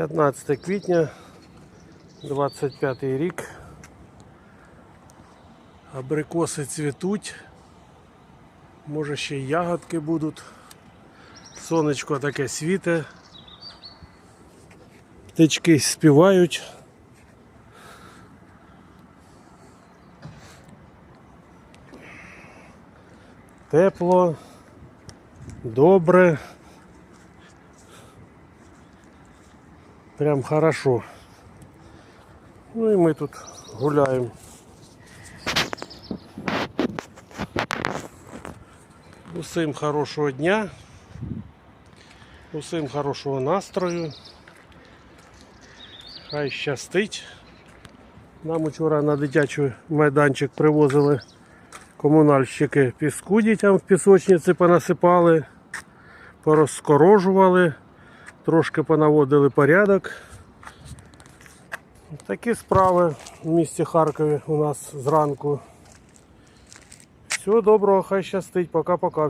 15 квітня, 25 рік. Абрикоси цвітуть. Може ще й ягодки будуть. Сонечко таке світе. Птички співають. Тепло, добре. Прям хорошо. Ну і ми тут гуляємо. Усім хорошого дня. Усім хорошого настрою. Хай щастить. Нам вчора на дитячий майданчик привозили комунальщики піску дітям в пісочниці понасипали, порозкорожували, трошки понаводили порядок. Такі справи в місті Харкові у нас зранку. Всього доброго, хай щастить, пока-пока.